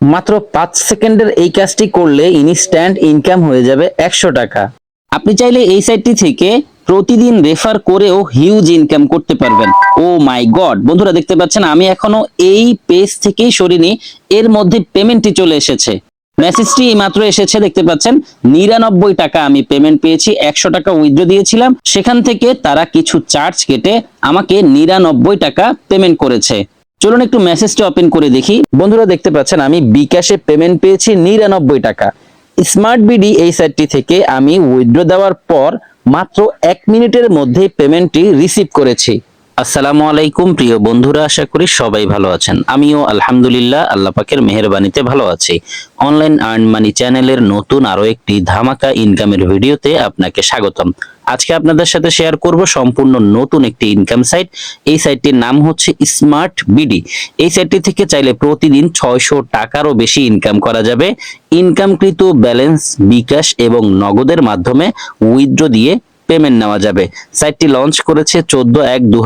মাত্র পাঁচ সেকেন্ডের এই কাজটি করলে ইনস্ট্যান্ট ইনকাম হয়ে যাবে একশো টাকা। আপনি চাইলে এই সাইটটি থেকে প্রতিদিন রেফার করেও হিউজ ইনকাম করতে পারবেন। Oh my God! বন্ধুরা, দেখতে পাচ্ছেন, আমি এখনও এই পেজ থেকেই সরিনি, এর মধ্যে পেমেন্টটি চলে এসেছে। মেসেজটি মাত্র এসেছে, দেখতে পাচ্ছেন, নিরানব্বই টাকা আমি পেমেন্ট পেয়েছি, একশো টাকা উইথড্র দিয়েছিলাম। সেখান থেকে তারা কিছু চার্জ কেটে আমাকে নিরানব্বই টাকা পেমেন্ট করেছে। চলুন একটু মেসেজটা ওপেন করে দেখি। বন্ধুরা, দেখতে পাচ্ছেন, আমি বিকাশে পেমেন্ট পেয়েছি নিরানব্বই টাকা। স্মার্ট বিডি এই সাইটটি থেকে আমি উইথড্র দেওয়ার পর মাত্র এক মিনিটের মধ্যে পেমেন্টটি রিসিভ করেছি। আসসালামু আলাইকুম, প্রিয় বন্ধুরা, আশা করি সবাই ভালো আছেন। আমিও আলহামদুলিল্লাহ, আল্লাহ পাকের মেহেরবানিতে ভালো আছি। অনলাইন আর্ন মানি চ্যানেলের নতুন আরও একটি ধামাকা ইনকামের ভিডিওতে আপনাকে স্বাগতম। আজকে আপনাদের সাথে শেয়ার করব সম্পূর্ণ নতুন একটি ইনকাম সাইট এই সাইটটির নাম হচ্ছে স্মার্ট বিডি এই সাইটটি থেকে চাইলে প্রতিদিন ছয়শো টাকারও বেশি ইনকাম করা যাবে। ইনকামকৃত ব্যালেন্স বিকাশ এবং নগদের মাধ্যমে উইথড্র দিয়ে পেমেন্ট নেওয়া যাবে। সাইটটি লঞ্চ করেছে চোদ্দ এক দু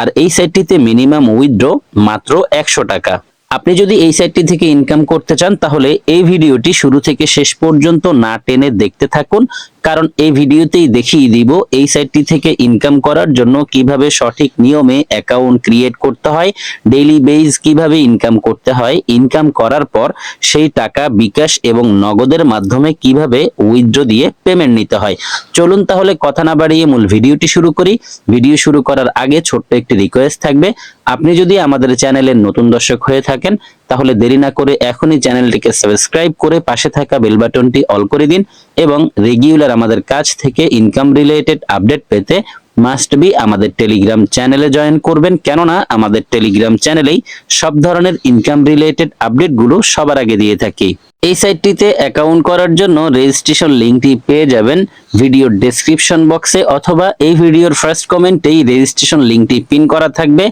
আর এই সাইটটিতে মিনিমাম উইথড্র মাত্র একশো টাকা। আপনি যদি এই সাইটটি থেকে ইনকাম করতে চান, তাহলে এই ভিডিওটি শুরু থেকে শেষ পর্যন্ত না টেনে দেখতে থাকুন। কারণ এই ভিডিওতেই দেখিয়ে দিব এই সাইটটি থেকে ইনকাম করার জন্য কীভাবে সঠিক নিয়মে অ্যাকাউন্ট ক্রিয়েট করতে হয় ডেইলি বেজ কীভাবে ইনকাম করতে হয় ইনকাম করার পর সেই টাকা বিকাশ এবং নগদের মাধ্যমে কীভাবে উইথড্র দিয়ে পেমেন্ট নিতে হয়। চলুন তাহলে কথা না বাড়িয়ে মূল ভিডিওটি শুরু করি। ভিডিও শুরু করার আগে ছোট্ট একটি রিকোয়েস্ট থাকবে। আপনি যদি আমাদের চ্যানেলের নতুন দর্শক হয়ে থাকেন, তাহলে দেরি না করে এখনই চ্যানেলটিকে সাবস্ক্রাইব করে পাশে থাকা বেল বাটনটি অল করে দিন এবং রেগুলার আমাদের কাছ থেকে ইনকাম রিলেটেড আপডেট পেতে মাস্ট বি আমাদের টেলিগ্রাম চ্যানেলে জয়েন করবেন। কেননা আমাদের টেলিগ্রাম চ্যানেলেই সব ধরনের ইনকাম রিলেটেড আপডেটগুলো সবার আগে দিয়ে থাকি। এই সাইটটিতে অ্যাকাউন্ট করার জন্য রেজিস্ট্রেশন লিঙ্কটি পেয়ে যাবেন ভিডিওর ডেসক্রিপশন বক্সে অথবা এই ভিডিওর ফার্স্ট কমেন্টেই রেজিস্ট্রেশন লিঙ্কটি পিন করা থাকবে।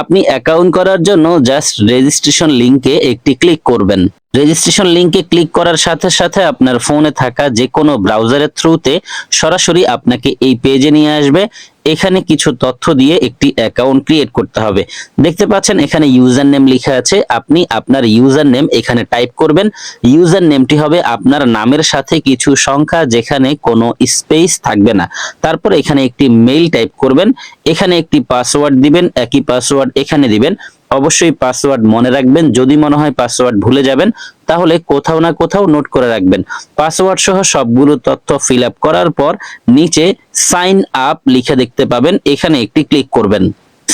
আপনি অ্যাকাউন্ট করার জন্য জাস্ট রেজিস্ট্রেশন লিঙ্কে একটি ক্লিক করবেন। রেজিস্ট্রেশন লিংকে ক্লিক করার সাথে সাথে আপনার ফোনে থাকা যে কোনো ব্রাউজারের থ্রুতে সরাসরি আপনাকে এই পেজে নিয়ে আসবে। এখানে কিছু তথ্য দিয়ে একটি অ্যাকাউন্ট ক্রিয়েট করতে হবে। দেখতে পাচ্ছেন এখানে ইউজার নেম লেখা আছে। আপনি আপনার ইউজার নেম এখানে টাইপ করবেন। ইউজার নেমটি হবে আপনার নামের সাথে কিছু সংখ্যা যেখানে কোনো স্পেস থাকবে না। তারপর এখানে একটি মেইল টাইপ করবেন। এখানে একটি পাসওয়ার্ড দিবেন। একই পাসওয়ার্ড এখানে দিবেন। অবশ্যই পাসওয়ার্ড মনে রাখবেন। যদি মনে হয় পাসওয়ার্ড ভুলে যাবেন, তাহলে কোথাও না কোথাও নোট করে রাখবেন। পাসওয়ার্ড সহ সবগুলো তথ্য ফিল করার পর নিচে সাইন আপ লিখে দেখতে পাবেন। এখানে একটি ক্লিক করবেন।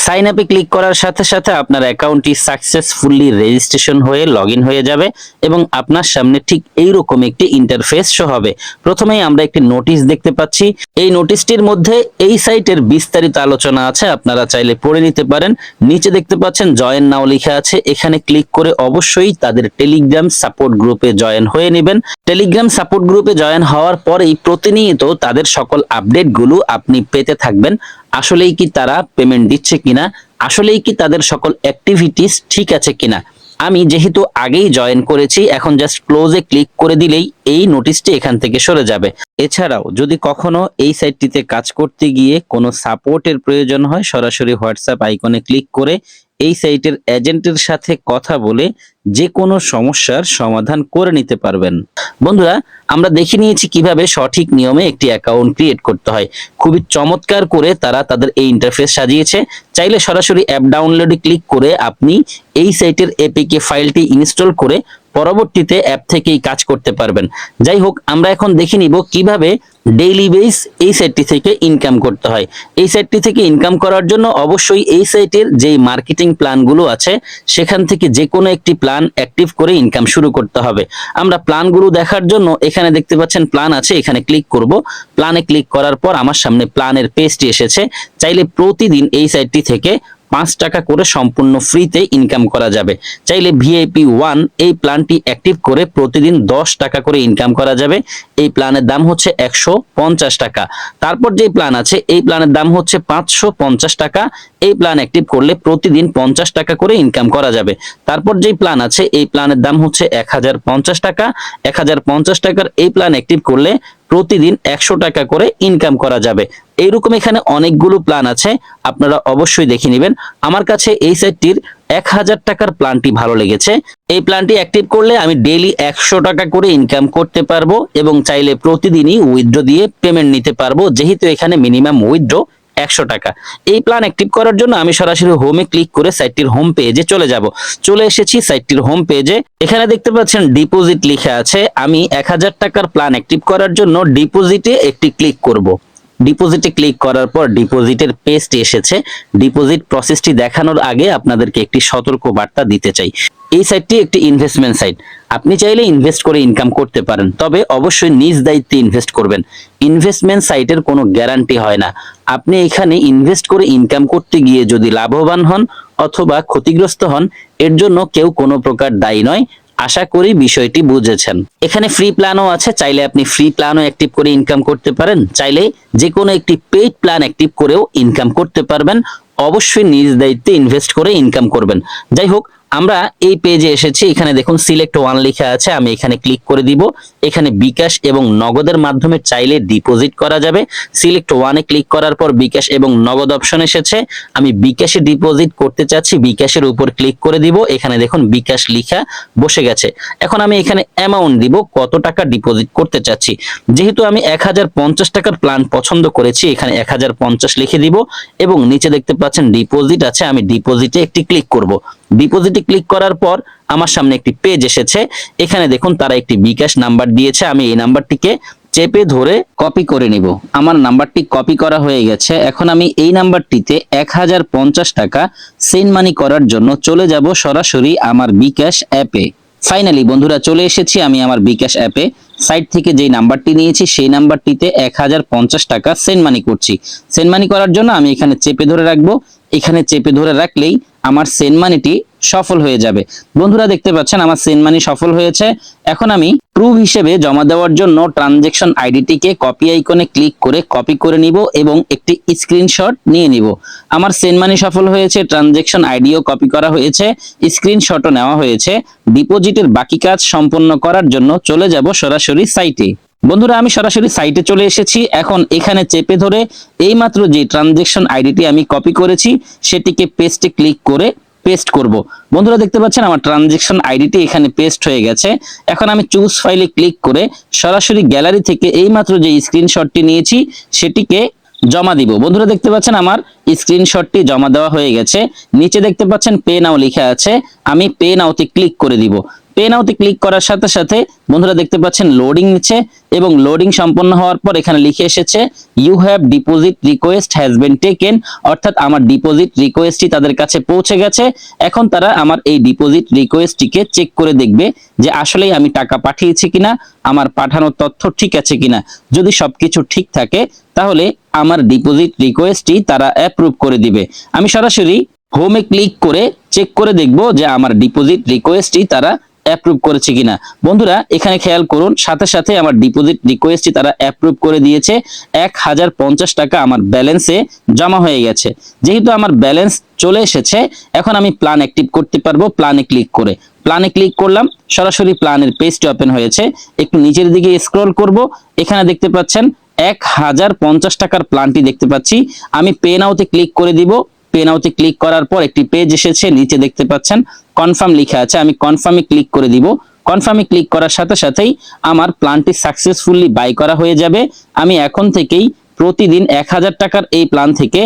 সাইন আপে ক্লিক করার সাথে সাথে আপনার অ্যাকাউন্টটি সাকসেসফুলি রেজিস্ট্রেশন হয়ে লগ হয়ে যাবে এবং আপনার সামনে ঠিক এইরকম একটি ইন্টারফেস শো হবে। প্রথমেই আমরা একটি নোটিশ দেখতে পাচ্ছি। এই নোটিশটির মধ্যে এই সাইটের বিস্তারিত আলোচনা আছে, আপনারা চাইলে পড়ে নিতে পারেন। নিচে দেখতে পাচ্ছেন জয়েন নাও লেখা আছে। এখানে ক্লিক করে অবশ্যই তাদের টেলিগ্রাম সাপোর্ট গ্রুপে জয়েন হয়ে নেবেন। টেলিগ্রাম সাপোর্ট গ্রুপে জয়েন হওয়ার পরেই প্রতিনিয়ত তাদের সকল আপডেটগুলো আপনি পেতে থাকবেন। আসলেই কি তারা পেমেন্ট দিচ্ছে কিনা? আসলেই কি তাদের সকল অ্যাক্টিভিটিস ঠিক আছে কিনা? আমি যেহেতু আগেই জয়েন করেছি, এখন জাস্ট ক্লোজে ক্লিক করে দিলেই এই নোটিশটি এখান থেকে সরে যাবে। এছাড়াও, যদি কখনো এই সাইটটিতে কাজ করতে গিয়ে কোনো সাপোর্টের প্রয়োজন হয়, সরাসরি হোয়াটসঅ্যাপ আইকনে ক্লিক করে এই সাইটের এজেন্টের সাথে কথা বলে যে কোনো সমস্যার সমাধান করে নিতে পারবেন। বন্ধুরা, আমরা দেখে নিয়েছি কীভাবে সঠিক নিয়মে একটি অ্যাকাউন্ট ক্রিয়েট করতে হয়। খুবই চমৎকার করে তারা তাদের এই ইন্টারফেস সাজিয়েছে। চাইলে সরাসরি অ্যাপ ডাউনলোডে ক্লিক করে আপনি এই সাইটের এপিকে ফাইলটি ইনস্টল করে পরবর্তীতে অ্যাপ থেকেই কাজ করতে পারবেন। যাই হোক, আমরা এখন দেখে নিব কীভাবে ডেইলি বেস এই সাইটটি থেকে ইনকাম করতে হয়। এই সাইটটি থেকে ইনকাম করার জন্য অবশ্যই এই সাইটের যেই মার্কেটিং প্ল্যানগুলো আছে, সেখান থেকে যে কোনো একটি প্ল্যান অ্যাক্টিভ করে ইনকাম শুরু করতে হবে। আমরা প্ল্যানগুলো দেখার জন্য এখানে দেখতে পাচ্ছেন প্ল্যান আছে, এখানে ক্লিক করব। প্ল্যানে ক্লিক করার পর আমার সামনে প্ল্যানের পেজটি এসেছে। চাইলে প্রতিদিন এই সাইটটি থেকে পাঁচ টাকা করে সম্পূর্ণ ফ্রিতে ইনকাম করা যাবে। চাইলে ভিআইপি ওয়ান এই প্ল্যানটি অ্যাক্টিভ করে প্রতিদিন দশ টাকা করে ইনকাম করা যাবে। এই প্ল্যানের দাম হচ্ছে একশো পঞ্চাশ টাকা। তারপর যে প্ল্যান আছে, এই প্ল্যানের দাম হচ্ছে পাঁচশো পঞ্চাশ টাকা। এই প্ল্যান অ্যাক্টিভ করলে প্রতিদিন পঞ্চাশ টাকা করে ইনকাম করা যাবে। তারপর যেই প্ল্যান আছে, এই প্ল্যানের দাম হচ্ছে এক হাজার পঞ্চাশ টাকা। এক হাজার পঞ্চাশ টাকার এই প্ল্যান অ্যাক্টিভ করলে প্রতিদিন একশো টাকা করে ইনকাম করা যাবে। এইরকম এখানে অনেকগুলো প্ল্যান আছে, আপনারা অবশ্যই দেখে নেবেন। আমার কাছে এই সাইটটির এক হাজার টাকার প্ল্যানটি ভালো লেগেছে। এই প্ল্যানটি অ্যাক্টিভ করলে আমি ডেইলি একশো টাকা করে ইনকাম করতে পারব এবং চাইলে প্রতিদিনই উইথড্র দিয়ে পেমেন্ট নিতে পারব। যেহেতু এখানে মিনিমাম উইথড্র একশো টাকা। এই প্ল্যান অ্যাক্টিভ করার জন্য আমি সরাসরি হোমে ক্লিক করে সাইটটির হোম পেজে চলে যাব। চলে এসেছি সাইটটির হোম পেজে এখানে দেখতে পাচ্ছেন ডিপোজিট লেখা আছে। আমি এক হাজার টাকার প্ল্যান অ্যাক্টিভ করার জন্য ডিপোজিটে একটি ক্লিক করব। ডিপোজিটে ক্লিক করার পর ডিপোজিটের পেজটি এসেছে। ডিপোজিট প্রসেসটি দেখানোর আগে আপনাদেরকে একটি সতর্ক বার্তা দিতে চাই। এই সাইটটি একটি ইনভেস্টমেন্ট সাইট আপনি চাইলে ইনভেস্ট করে ইনকাম করতে পারেন, তবে অবশ্যই নিজ দায়িত্বে ইনভেস্ট করবেন। ইনভেস্টমেন্ট সাইটের কোনো গ্যারান্টি হয় না। আপনি এখানে ইনভেস্ট করে ইনকাম করতে গিয়ে যদি লাভবান হন অথবা ক্ষতিগ্রস্ত হন, এর জন্য কেউ কোনো প্রকার দায়ী নয়, আশা করি বিষয়টি বুঝেছেন। এখানে ফ্রি প্ল্যানও আছে, চাইলে আপনি ফ্রি প্ল্যানও অ্যাক্টিভ করে ইনকাম করতে পারেন, চাইলে যে কোনো একটি পেইড প্ল্যান অ্যাক্টিভ করেও ইনকাম করতে পারবেন। অবশ্যই নিজ দায়িত্বে ইনভেস্ট করে ইনকাম করবেন। যাই হোক আমরা এই পেজে এসেছি। এখানে দেখুন সিলেক্ট ওয়ান লেখা আছে, আমি এখানে ক্লিক করে দিব। এখানে বিকাশ এবং নগদের মাধ্যমে চাইলে ডিপোজিট করা যাবে। সিলেক্ট ওয়ানে ক্লিক করার পর বিকাশ এবং নগদ অপশন এসেছে। আমি বিকাশে ডিপোজিট করতে চাচ্ছি, বিকাশের উপর ক্লিক করে দিব। এখানে দেখুন বিকাশ লিখা বসে গেছে। এখন আমি এখানে অ্যামাউন্ট দিব, কত টাকা ডিপোজিট করতে চাচ্ছি। যেহেতু আমি এক হাজার পঞ্চাশ টাকার প্ল্যান পছন্দ করেছি, এখানে এক হাজার পঞ্চাশ লিখে দিব। এবং নিচে দেখতে পাচ্ছেন ডিপোজিট আছে, আমি ডিপোজিটে একটি ক্লিক করব। ডিপোজিটে ক্লিক করার পর আমার সামনে একটি পেজ এসেছে। এখানে দেখুন তারা একটি বিকাশ নাম্বার দিয়েছে। আমি এই নাম্বারটিকে চেপে ধরে কপি করে নিব। আমার নাম্বারটি কপি করা হয়ে গেছে। এখন আমি এই নাম্বারটিতে এক হাজার পঞ্চাশ টাকা সেন্ড মানি করার জন্য চলে যাব সরাসরি আমার বিকাশ অ্যাপে। ফাইনালি বন্ধুরা, চলে এসেছি আমি আমার বিকাশ অ্যাপে। সাইট থেকে যেই নাম্বারটি নিয়েছি, সেই নাম্বারটিতে এক হাজার পঞ্চাশ টাকা সেন্ড মানি করছি। সেন্ড মানি করার জন্য আমি এখানে চেপে ধরে রাখব। এখানে চেপে ধরে রাখলেই আমার সেন্ড মানিটি সফল হয়ে যাবে। বন্ধুরা দেখতে পাচ্ছেন, আমার সেন্ড মানি সফল হয়েছে। এখন আমি প্রুফ হিসেবে জমা দেওয়ার জন্য ট্রানজেকশন আইডিটিকে কপি আইকনে ক্লিক করে কপি করে নিব এবং একটি স্ক্রিনশট নিয়ে নিব। আমার সেন্ড মানি সফল হয়েছে ট্রানজেকশন আইডিও কপি করা হয়েছে স্ক্রিনশটও নেওয়া হয়েছে। ডিপোজিটের বাকি কাজ সম্পন্ন করার জন্য চলে যাব সরাসরি সাইটে বন্ধুরা, আমি সরাসরি সাইটে চলে এসেছি। এখন এখানে চেপে ধরে এইমাত্র যে ট্রানজেকশন আইডিটি আমি কপি করেছি, সেটিকে পেস্টে ক্লিক করে পেস্ট করব। বন্ধুরা, দেখতে পাচ্ছেন আমার ট্রানজেকশন আইডিটি এখানে পেস্ট হয়ে গেছে। এখন আমি চুজ ফাইলে ক্লিক করে সরাসরি গ্যালারি থেকে এইমাত্র যে স্ক্রিনশটটি নিয়েছি, সেটিকে জমা দিব। বন্ধুরা, দেখতে পাচ্ছেন আমার স্ক্রিনশটটি জমা দেওয়া হয়ে গেছে। নিচে দেখতে পাচ্ছেন পে নাও লেখা আছে। আমি পে নাওতে ক্লিক করে দিব। পে নাওতে ক্লিক করার সাথে সাথে বন্ধুরা দেখতে পাচ্ছেন লোডিং নিচ্ছে এবং লোডিং সম্পন্ন হওয়ার পর এখানে লিখে এসেছে you have deposit request has been taken অর্থাৎ আমার ডিপোজিট রিকোয়েস্টটি তাদের কাছে পৌঁছে গেছে। এখন তারা আমার এই ডিপোজিট রিকোয়েস্টটিকে চেক করে দেখবে যে আসলেই আমি টাকা পাঠিয়েছি কিনা, আমার পাঠানোর তথ্য ঠিক আছে কিনা। যদি সবকিছু ঠিক থাকে, তাহলে আমার ডিপোজিট রিকোয়েস্টটি তারা অ্যাপ্রুভ করে দিবে। আমি সরাসরি হোমে ক্লিক করে চেক করে দেখব যে আমার ডিপোজিট রিকোয়েস্টটি তারা অ্যাপ্রুভ করেছে কিনা। বন্ধুরা, এখানে খেয়াল করুন, সাথে সাথে আমার ডিপোজিট রিকোয়েস্টটি তারা অ্যাপ্রুভ করে দিয়েছে। এক হাজার পঞ্চাশ টাকা আমার ব্যালেন্সে জমা হয়ে গেছে। যেহেতু আমার ব্যালেন্স চলে এসেছে, এখন আমি প্ল্যান অ্যাক্টিভ করতে পারব প্ল্যানে ক্লিক করে। প্ল্যানে ক্লিক করলাম, সরাসরি প্ল্যানের পেজটি ওপেন হয়েছে। একটু নিচের দিকে স্ক্রল করব, এখানে দেখতে পাচ্ছেন, এক হাজার পঞ্চাশ টাকার প্ল্যানটি দেখতে পাচ্ছি। আমি পে নাওতে ক্লিক করে দিব পে নাওতে ক্লিক করার পর একটি পেজ এসেছে, নিচে দেখতে পাচ্ছেন কনফার্ম লেখা আছে, আমি কনফার্মে ক্লিক করে দিব। কনফার্মে ক্লিক করার সাথে সাথেই আমার প্ল্যানটি সাকসেসফুলি বাই করা হয়ে যাবে। আমি এখন থেকেই প্রতিদিন এক হাজার টাকার এই প্ল্যান থেকে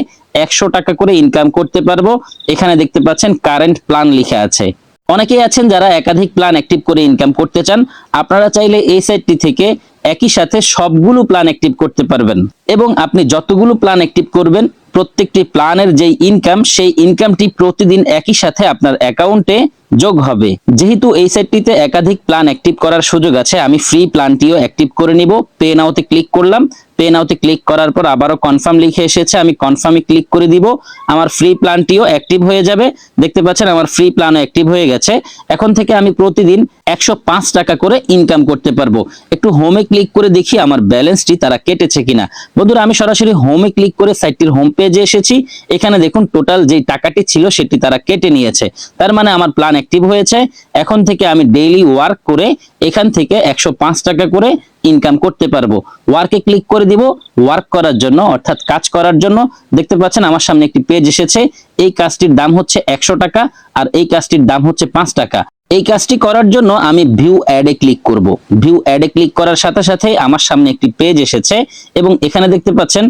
একশো টাকা করে ইনকাম করতে পারব। এখানে দেখতে পাচ্ছেন কারেন্ট প্ল্যান লেখা আছে। অনেকেই আছেন যারা একাধিক প্ল্যান অ্যাক্টিভ করে ইনকাম করতে চান। আপনারা চাইলে এই সাইটটি থেকে একই সাথে সবগুলো প্ল্যান অ্যাক্টিভ করতে পারবেন। এবং আপনি যতগুলো প্ল্যান অ্যাক্টিভ করবেন প্রত্যেকটি প্ল্যানের যেই ইনকাম সেই ইনকামটি প্রতিদিন একই সাথে আপনার অ্যাকাউন্টে যোগ হবে। যেহেতু এই সাইটটিতে একাধিক প্ল্যান অ্যাক্টিভ করার সুযোগ আছে, আমি ফ্রি প্ল্যানটিও অ্যাক্টিভ করে নিব। পে নাওতে ক্লিক করলাম। পে নাওতে ক্লিক করার পর আবারও কনফার্ম লিখে এসেছে, আমি কনফার্মে ক্লিক করে দিব। আমার ফ্রি প্ল্যানটিও অ্যাক্টিভ হয়ে যাবে। দেখতে পাচ্ছেন, আমার ফ্রি প্ল্যানও অ্যাক্টিভ হয়ে গেছে। এখন থেকে আমি প্রতিদিন একশো পাঁচ টাকা করে ইনকাম করতে পারব। একটু হোমে ক্লিক করে দেখি আমার ব্যালেন্সটি তারা কেটেছে কিনা। বন্ধুরা, আমি সরাসরি হোমে ক্লিক করে সাইটটির হোম পেজে এসেছি। এখানে দেখুন টোটাল যে টাকাটি ছিল সেটি তারা কেটে নিয়েছে। তার মানে আমার প্ল্যান অ্যাক্টিভ হয়েছে। এখন থেকে আমি ডেইলি ওয়ার্ক করে এখান থেকে একশো পাঁচ টাকা করে ইনকাম করতে পারব। ওয়ার্কে ক্লিক করে দিব। ওয়ার্ক করার জন্য, অর্থাৎ কাজ করার জন্য। দেখতে পাচ্ছেন আমার সামনে একটি পেজ এসেছে। এই কাজটির দাম হচ্ছে একশো টাকা আর এই কাজটির দাম হচ্ছে পাঁচ টাকা। এই কাজটি করার জন্য আমি ভিউ অ্যাডে ক্লিক করব। ভিউ অ্যাডে ক্লিক করার সাথে সাথে আমার সামনে একটি পেজ এসেছে এবং এখানে দেখতে পাচ্ছেন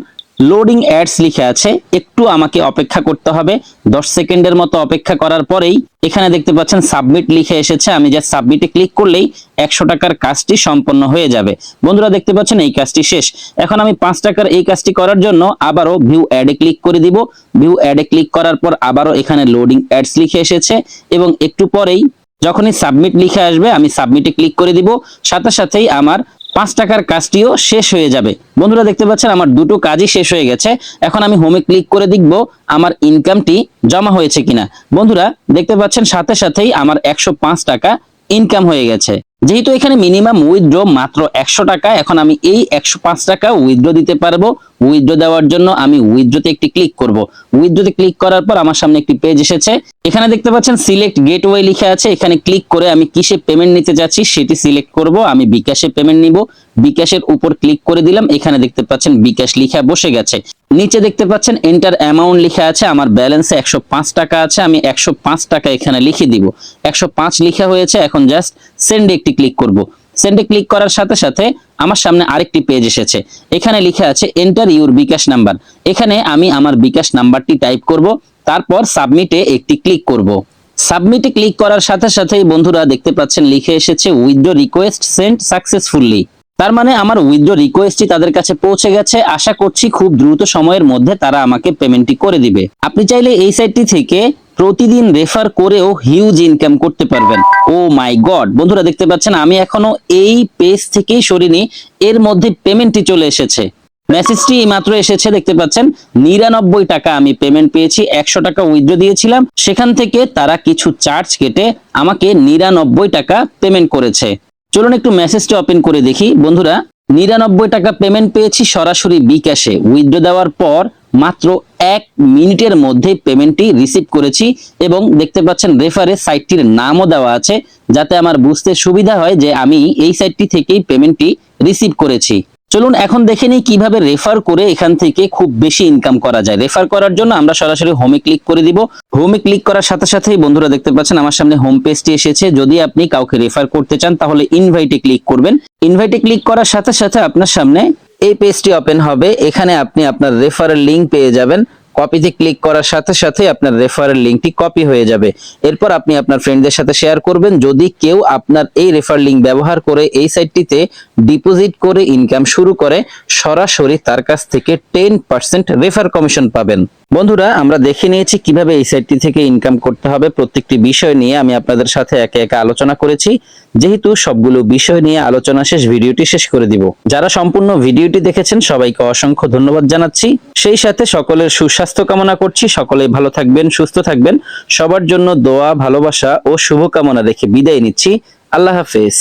লোডিং অ্যাডস লিখে আছে, একটু আমাকে অপেক্ষা করতে হবে। দশ সেকেন্ডের মতো অপেক্ষা করার পরেই এখানে দেখতে পাচ্ছেন সাবমিট লিখে এসেছে। আমি যা সাবমিটে ক্লিক করলেই একশো টাকার কাজটি সম্পন্ন হয়ে যাবে। বন্ধুরা দেখতে পাচ্ছেন এই কাজটি শেষ। এখন আমি পাঁচ টাকার এই কাজটি করার জন্য আবারও ভিউ অ্যাডে ক্লিক করে দিব। ভিউ অ্যাডে ক্লিক করার পর আবারও এখানে লোডিং অ্যাডস লিখে এসেছে এবং একটু পরেই যখনই সাবমিট লিখে আসবে, আমি সাবমিটে ক্লিক করে দিব। সাথে সাথেই আমার পাঁচ টাকার কাজটিও শেষ হয়ে যাবে। বন্ধুরা দেখতে পাচ্ছেন, আমার দুটো কাজই শেষ হয়ে গেছে। এখন আমি হোমে ক্লিক করে দেখব আমার ইনকামটি জমা হয়েছে কিনা। বন্ধুরা দেখতে পাচ্ছেন, সাথে সাথেই আমার একশো পাঁচ টাকা ইনকাম হয়ে গেছে। যেহেতু এখানে মিনিমাম উইথড্র মাত্র একশো টাকা, এখন আমি এই একশো পাঁচ টাকা উইথড্র দিতে পারব। উইথড্র দেওয়ার জন্য আমি উইথড্রতে একটি ক্লিক করব। উইথড্রতে ক্লিক করার পর আমার সামনে একটি পেজ এসেছে। এখানে দেখতে পাচ্ছেন সিলেক্ট গেটওয়ে লিখে আছে। এখানে ক্লিক করে আমি কিসে পেমেন্ট নিতে যাচ্ছি সেটি সিলেক্ট করব। আমি বিকাশে পেমেন্ট নিব। বিকাশের উপর ক্লিক করে দিলাম। এখানে দেখতে পাচ্ছেন বিকাশ লিখা বসে গেছে। নিচে দেখতে পাচ্ছেন এন্টার অ্যামাউন্ট লিখা আছে। আমার ব্যালেন্সে একশো পাঁচ টাকা আছে। আমি একশো পাঁচ টাকা এখানে লিখে দিব। একশো পাঁচ লিখা হয়েছে। এখন জাস্ট সেন্ডে একটি ক্লিক করব। সেন্ডে ক্লিক করার সাথে সাথে আমার সামনে আরেকটি পেজ এসেছে। এখানে লিখে আছে এন্টার ইউর বিকাশ নাম্বার। এখানে আমি আমার বিকাশ নাম্বারটি টাইপ করব, তারপর সাবমিটে একটি ক্লিক করব। সাবমিটে ক্লিক করার সাথে সাথেই বন্ধুরা দেখতে পাচ্ছেন, লিখে এসেছে উইথড্র রিকোয়েস্ট সেন্ড সাকসেসফুলি তার মানে আমার উইথড্র রিকোয়েস্টটি তাদের কাছে পৌঁছে গেছে। আশা করছি খুব দ্রুত সময়ের মধ্যে তারা আমাকে পেমেন্টটি করে দিবে। আপনি চাইলে এই সাইটটি থেকে প্রতিদিন রেফার করেও হিউজ ইনকাম করতে পারবেন। ও মাই গড বন্ধুরা, দেখতে পাচ্ছেন, আমি এখনও এই পেজ থেকেই সরিনি, এর মধ্যে পেমেন্টটি চলে এসেছে। মেসেজটি মাত্র এসেছে, দেখতে পাচ্ছেন, নিরানব্বই টাকা আমি পেমেন্ট পেয়েছি, একশো টাকা উইথড্র দিয়েছিলাম, সেখান থেকে তারা কিছু চার্জ কেটে আমাকে নিরানব্বই টাকা পেমেন্ট করেছে। চলুন একটু মেসেজটি ওপেন করে দেখি। বন্ধুরা নিরানব্বই টাকা পেমেন্ট পেয়েছি সরাসরি বিকাশে উইথড্র দেওয়ার পর মাত্র এক মিনিটের মধ্যে পেমেন্টটি রিসিভ করেছি এবং দেখতে পাচ্ছেন রেফারে সাইটটির নামও দেওয়া আছে, যাতে আমার বুঝতে সুবিধা হয় যে আমি এই সাইটটি থেকেই পেমেন্টটি রিসিভ করেছি। চলুন এখন দেখে নিই কীভাবে রেফার করে এখান থেকে খুব বেশি ইনকাম করা যায়। রেফার করার জন্য আমরা সরাসরি হোমে ক্লিক করে দিব। হোমে ক্লিক করার সাথে সাথেই বন্ধুরা দেখতে পাচ্ছেন আমার সামনে হোম পেজটি এসেছে। যদি আপনি কাউকে রেফার করতে চান, তাহলে ইনভাইটে ক্লিক করবেন। ইনভাইটে ক্লিক করার সাথে সাথে আপনার সামনে এই পেজটি ওপেন হবে। এখানে আপনি আপনার রেফারের লিংক পেয়ে যাবেন। কপিতে ক্লিক করার সাথে সাথে আপনার রেফারেল লিংকটি কপি হয়ে যাবে। এরপর আপনি আপনার ফ্রেন্ডদের সাথে শেয়ার করবেন। যদি কেউ আপনার এই রেফার লিঙ্ক ব্যবহার করে এই সাইটটিতে ডিপোজিট করে ইনকাম শুরু করে, সরাসরি তার কাছ থেকে টেন পার্সেন্ট রেফার কমিশন পাবেন। বন্ধুরা, আমরা দেখে নিয়েছি কীভাবে এই সাইটটি থেকে ইনকাম করতে হবে। প্রত্যেকটি বিষয় নিয়ে আমি আপনাদের সাথে একে একে আলোচনা করেছি। যেহেতু সবগুলো বিষয় নিয়ে আলোচনা শেষ, ভিডিওটি শেষ করে দিব। যারা সম্পূর্ণ ভিডিওটি দেখেছেন, সবাইকে অসংখ্য ধন্যবাদ জানাচ্ছি। সেই সাথে সকলের সুস্বাস্থ্য কামনা করছি। সকলেই ভালো থাকবেন, সুস্থ থাকবেন। সবার জন্য দোয়া, ভালোবাসা ও শুভকামনা রেখে বিদায় নিচ্ছি। আল্লাহ হাফেজ।